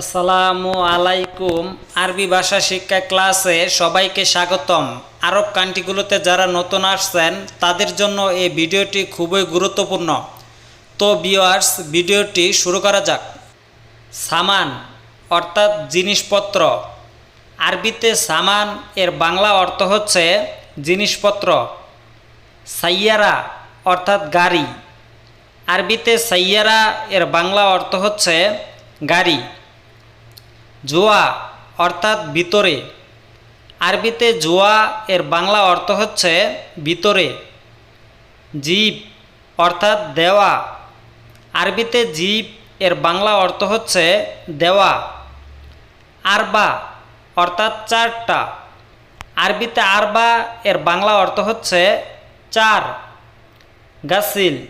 আসসালামু আলাইকুম। আরবি ভাষা শিক্ষা ক্লাসে সবাইকে স্বাগতম। আরব কান্ট্রিগুলোতে যারা নতুন আসছেন, তাদের জন্য এই ভিডিওটি খুবই গুরুত্বপূর্ণ। তো ভিউয়ার্স ভিডিওটি শুরু করা যাক। সামান, অর্থাৎ জিনিসপত্র। আরবিতে সামান, এর বাংলা অর্থ হচ্ছে জিনিসপত্র। সাইয়ারা, অর্থাৎ গাড়ি। আরবিতে সাইয়ারা, এর বাংলা অর্থ হচ্ছে গাড়ি। জুয়া, অর্থাৎ ভিতরে। আরবিতে জুয়া এর বাংলা অর্থ হচ্ছে ভিতরে। জীব, অর্থাৎ দেওয়া। আরবিতে জীব এর বাংলা অর্থ হচ্ছে দেওয়া। আরবা, অর্থাৎ চারটা। আরবিতে আরবা এর বাংলা অর্থ হচ্ছে চার। গাসিল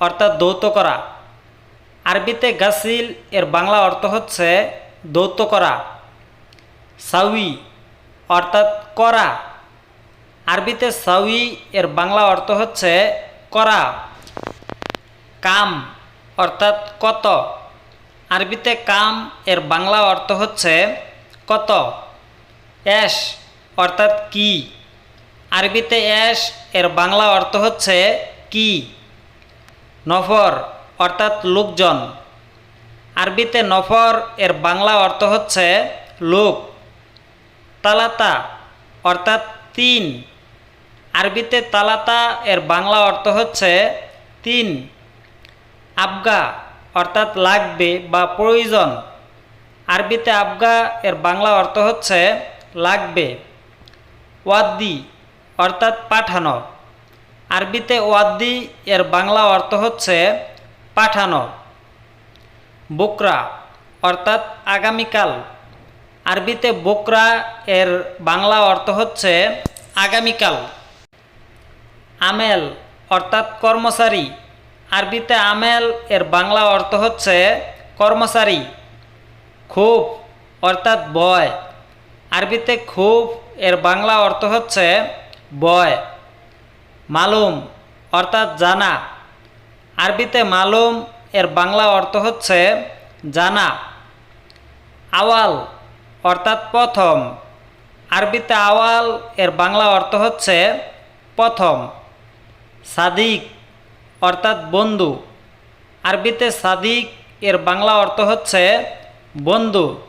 অর্থাৎ দৌত করা। আরবিতে গাসিল এর বাংলা অর্থ হচ্ছে দৌত করা, সাউই অর্থাৎ করা। আরবিতে সাউই এর বাংলা অর্থ হচ্ছে করা। কাম অর্থাৎ কত। আরবিতে কাম এর বাংলা অর্থ হচ্ছে কত। অ্যাশ অর্থাৎ কি। আরবিতে অ্যাশ এর বাংলা অর্থ হচ্ছে কি। নফর অর্থাৎ লোকজন। আরবিতে নফর এর বাংলা অর্থ হচ্ছে লোক। তালাতা অর্থাৎ তিন। আরবিতে তালাতা এর বাংলা অর্থ হচ্ছে তিন। আবগা অর্থাৎ লাগবে বা প্রয়োজন। আরবিতে আবগা এর বাংলা অর্থ হচ্ছে লাগবে। ওয়াদ্দি অর্থাৎ পাঠানো। আরবিতে ওয়াদ্দি এর বাংলা অর্থ হচ্ছে পাঠানো। বোকরা, অর্থাৎ আগামীকাল। আরবিতে বোকরা এর বাংলা অর্থ হচ্ছে আগামীকাল। আমেল, অর্থাৎ কর্মচারী। আরবিতে আমেল এর বাংলা অর্থ হচ্ছে কর্মচারী। খুব, অর্থাৎ বয়। আরবিতে খুব এর বাংলা অর্থ হচ্ছে বয়। মালুম, অর্থাৎ জানা। আরবিতে মালুম এর বাংলা অর্থ হচ্ছে জানা, আওয়াল অর্থাৎ প্রথম। আরবিতে আওয়াল এর বাংলা অর্থ হচ্ছে প্রথম। সাদিক অর্থাৎ বন্ধু। আরবিতে সাদিক এর বাংলা অর্থ হচ্ছে বন্ধু।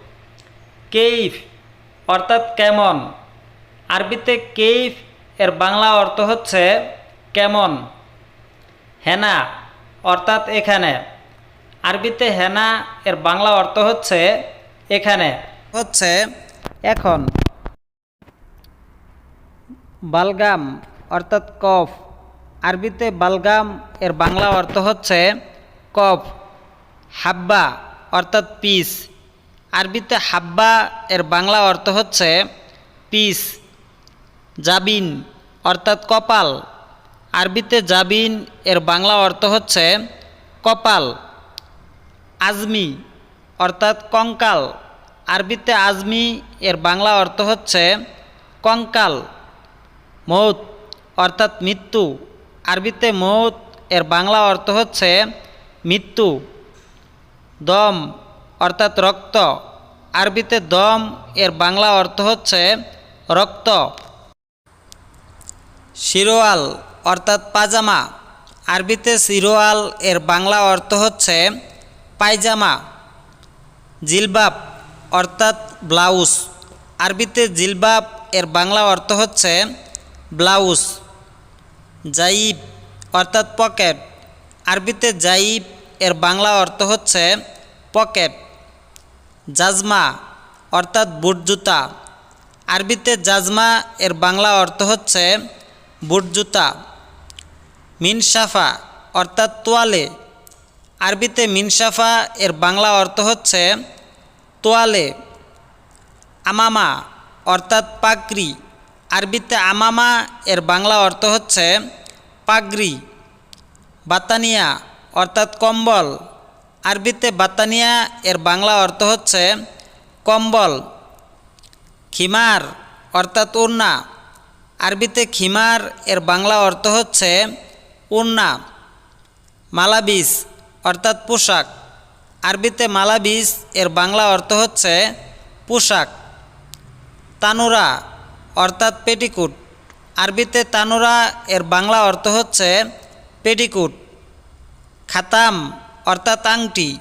কেইফ অর্থাৎ কেমন। আরবিতে কেইফ এর বাংলা অর্থ হচ্ছে কেমন। হেনা অর্থাৎ এখানে। আরবিতে হেনা এর বাংলা অর্থ হচ্ছে এখানে। হচ্ছে এখন। বালগাম অর্থাৎ কফ। আরবিতে বালগাম এর বাংলা অর্থ হচ্ছে কফ। হাব্বা অর্থাৎ পিস। আরবিতে হাব্বা এর বাংলা অর্থ হচ্ছে পিস। জাবিন অর্থাৎ কপাল। আরবিতে জাবিন, এর বাংলা অর্থ হচ্ছে কপাল, আজমি, অর্থাৎ কঙ্কাল। আরবিতে আজমি, এর বাংলা অর্থ হচ্ছে কঙ্কাল, মৌত, অর্থাৎ মৃত্যু। আরবিতে মৌত, এর বাংলা অর্থ হচ্ছে মৃত্যু। দম, অর্থাৎ রক্ত। আরবিতে দম, এর বাংলা অর্থ হচ্ছে রক্ত। শিরোয়াল অর্থাৎ পাজামা। আরবিতে শিরোয়াল এর বাংলা অর্থ হচ্ছে পায়জামা। জিলবাব অর্থাৎ ব্লাউজ। আরবিতে জিলবাব, এর বাংলা অর্থ হচ্ছে ব্লাউজ। জাইব অর্থাৎ পকেট। আরবিতে জাইব, এর বাংলা অর্থ হচ্ছে পকেট। জাজমা অর্থাৎ বুট জুতা। আরবিতে জাজমা, এর বাংলা অর্থ হচ্ছে বুট জুতা। মিনসাফা অর্থাৎ তোয়ালে। আরবিতে মিনসাফা এর বাংলা অর্থ হচ্ছে তোয়ালে। আমামা অর্থাৎ পাগড়ি। আরবিতে আমামা, এর বাংলা অর্থ হচ্ছে পাগড়ি। বাতানিয়া অর্থাৎ কম্বল। আরবিতে বাতানিয়া, এর বাংলা অর্থ হচ্ছে কম্বল। খিমার অর্থাৎ ওড়না। আরবিতে খিমার, এর বাংলা অর্থ হচ্ছে উন্না মালাবিস, অর্থাৎ পোশাক। আরবিতে মালাবিস, এর বাংলা অর্থ হচ্ছে পোশাক। তানুরা, অর্থাৎ পেটিকুট। আরবিতে তানুরা, এর বাংলা অর্থ হচ্ছে পেটিকুট। খাতাম, অর্থাৎ আংটি।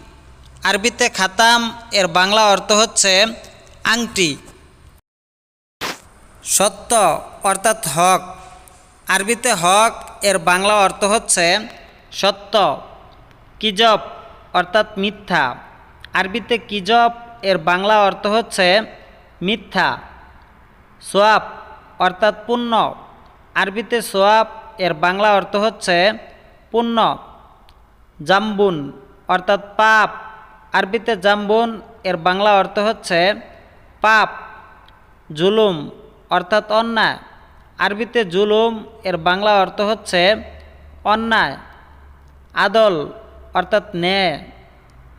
আরবিতে খাতাম, এর বাংলা অর্থ হচ্ছে আংটি। সত্য, অর্থাৎ হক। আরবিতে হক এর বাংলা অর্থ হচ্ছে সত্য, কিজব, অর্থাৎ মিথ্যা। আরবিতে কিজব এর বাংলা অর্থ হচ্ছে মিথ্যা। সোয়াব, অর্থাৎ পুণ্য। আরবিতে সোয়াব এর বাংলা অর্থ হচ্ছে পুণ্য। জাম্বুন, অর্থাৎ পাপ। আরবিতে জাম্বুন এর বাংলা অর্থ হচ্ছে পাপ। জুলুম, অর্থাৎ অন্যায়। আরবিতে জুলুম, এর বাংলা অর্থ হচ্ছে অন্যায়, আদল অর্থাৎ ন্যায়।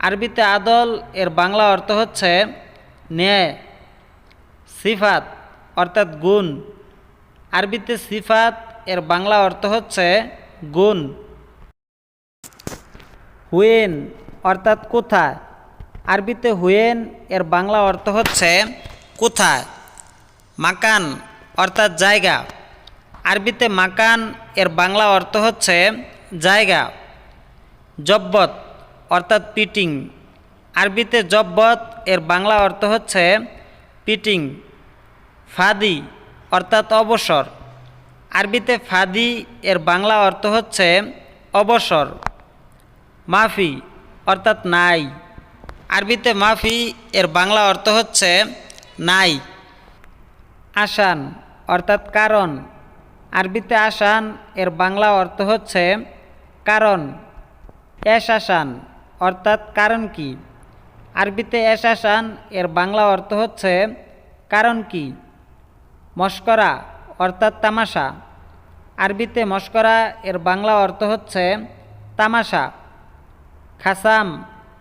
আরবিতে আদল, এর বাংলা অর্থ হচ্ছে ন্যায়, সিফাত অর্থাৎ গুণ। আরবিতে সিফাত, এর বাংলা অর্থ হচ্ছে গুণ। হুয়েন অর্থাৎ কোথায়? আরবিতে হুয়েন, এর বাংলা অর্থ হচ্ছে কোথায়? মাকান অর্থাৎ জায়গা। আরবিতে মাকান, এর বাংলা অর্থ হচ্ছে জায়গা। জব্বত, অর্থাৎ পিটিং। আরবিতে জব্বত, এর বাংলা অর্থ হচ্ছে পিটিং। ফাদি, অর্থাৎ অবসর। আরবিতে ফাদি, এর বাংলা অর্থ হচ্ছে অবসর। মাফি, অর্থাৎ নাই। আরবিতে মাফি, এর বাংলা অর্থ হচ্ছে নাই। আসান, অর্থাৎ কারণ। আরবিতে আসান, এর বাংলা অর্থ হচ্ছে কারণ। এস আসান, অর্থাৎ কারণ কি? আরবিতে এস আসান, এর বাংলা অর্থ হচ্ছে কারণ কি? মস্করা, অর্থাৎ তামাশা। আরবিতে মস্করা, এর বাংলা অর্থ হচ্ছে তামাশা। খাসাম,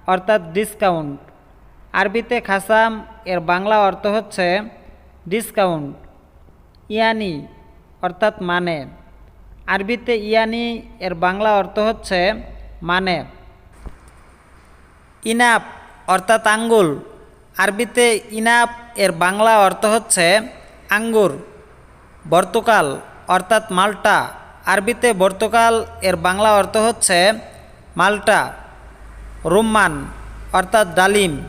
অর্থাৎ ডিসকাউন্ট। আরবিতে খাসাম, এর বাংলা অর্থ হচ্ছে ডিসকাউন্ট। ইয়ানি, অর্থাৎ মানে। আরবিতে ইয়ানি, এর বাংলা অর্থ হচ্ছে মানে। ইনাপ, অর্থাৎ আঙ্গুল। আরবিতে ইনাপ, এর বাংলা অর্থ হচ্ছে আঙ্গুর। বর্তকাল, অর্থাৎ মাল্টা। আরবিতে বর্তকাল, এর বাংলা অর্থ হচ্ছে মাল্টা। রুম্মান, অর্থাৎ ডালিম।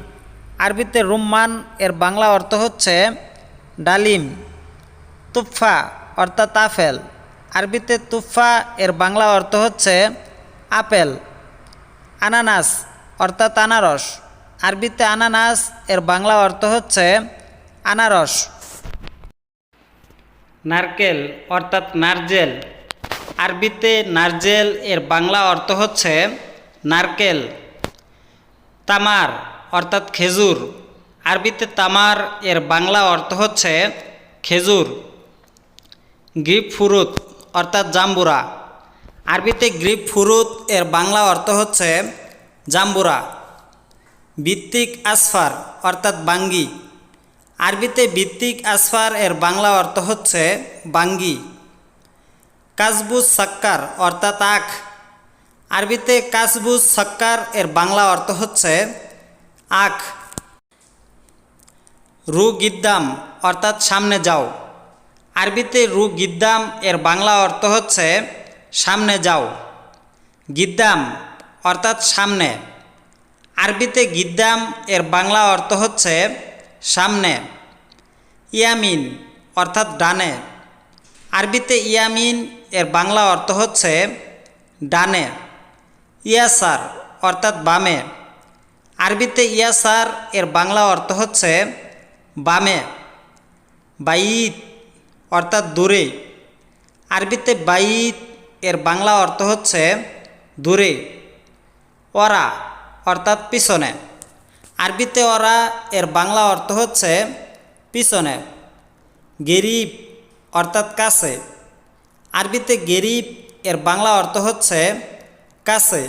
আরবিতে রুম্মান, এর বাংলা অর্থ হচ্ছে ডালিম তুফা অর্থাৎ আপেল। আরবিতে তুফা এর বাংলা অর্থ হচ্ছে আপেল। আনানাস অর্থাৎ আনারস। আরবিতে আনানাস এর বাংলা অর্থ হচ্ছে আনারস। নারকেল অর্থাৎ নারজেল। আরবিতে নারজেল এর বাংলা অর্থ হচ্ছে নারকেল। তামার অর্থাৎ খেজুর। আরবিতে তামার এর বাংলা অর্থ হচ্ছে খেজুর, গ্রিপ ফুরুত অর্থাৎ জাম্বুরা। আরবিতে গ্রিপ ফুরুত এর বাংলা অর্থ হচ্ছে জাম্বুরা। ভিত্তিক আসফার অর্থাৎ বাঙ্গি। আরবিতে ভিত্তিক আসফার এর বাংলা অর্থ হচ্ছে বাঙ্গি। কাসবুজ সাক্কার অর্থাৎ আখ। আরবিতে কাসবুজ সাক্কার এর বাংলা অর্থ হচ্ছে আখ। রু গিদ্দাম অর্থাৎ সামনে যাও। আরবিতে রু গিদ্দাম এর বাংলা অর্থ হচ্ছে সামনে যাও। গিদ্দাম, অর্থাৎ সামনে। আরবিতে গিদ্দাম, এর বাংলা অর্থ হচ্ছে সামনে। ইয়ামিন, অর্থাৎ ডানে। আরবিতে ইয়ামিন, এর বাংলা অর্থ হচ্ছে ডানে। ইয়াসার, অর্থাৎ বামে। আরবিতে ইয়াসার, এর বাংলা অর্থ হচ্ছে বামে, বাইত অর্থাৎ দূরে। আরবিতে বাইত এর বাংলা অর্থ হচ্ছে দূরে। ওরা অর্থাৎ পিছনে। আরবিতে ওরা এর বাংলা অর্থ হচ্ছে পিছনে। গেরিব অর্থাৎ কাছে। আরবিতে গেরিব এর বাংলা অর্থ হচ্ছে কাছে।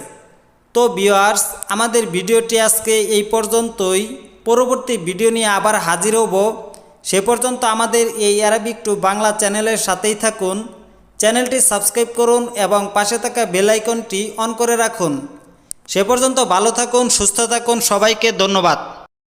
তো ভিউয়ার্স আমাদের ভিডিওটি আজকে এই পর্যন্তই। পরবর্তী ভিডিও নিয়ে আবার হাজির হব। সে পর্যন্ত আমাদের এই অ্যারাবিক টু বাংলা চ্যানেলের সাথেই থাকুন। চ্যানেলটি সাবস্ক্রাইব করুন এবং পাশে থাকা বেলাইকনটি অন করে রাখুন। সে পর্যন্ত ভালো থাকুন, সুস্থ থাকুন, সবাইকে ধন্যবাদ।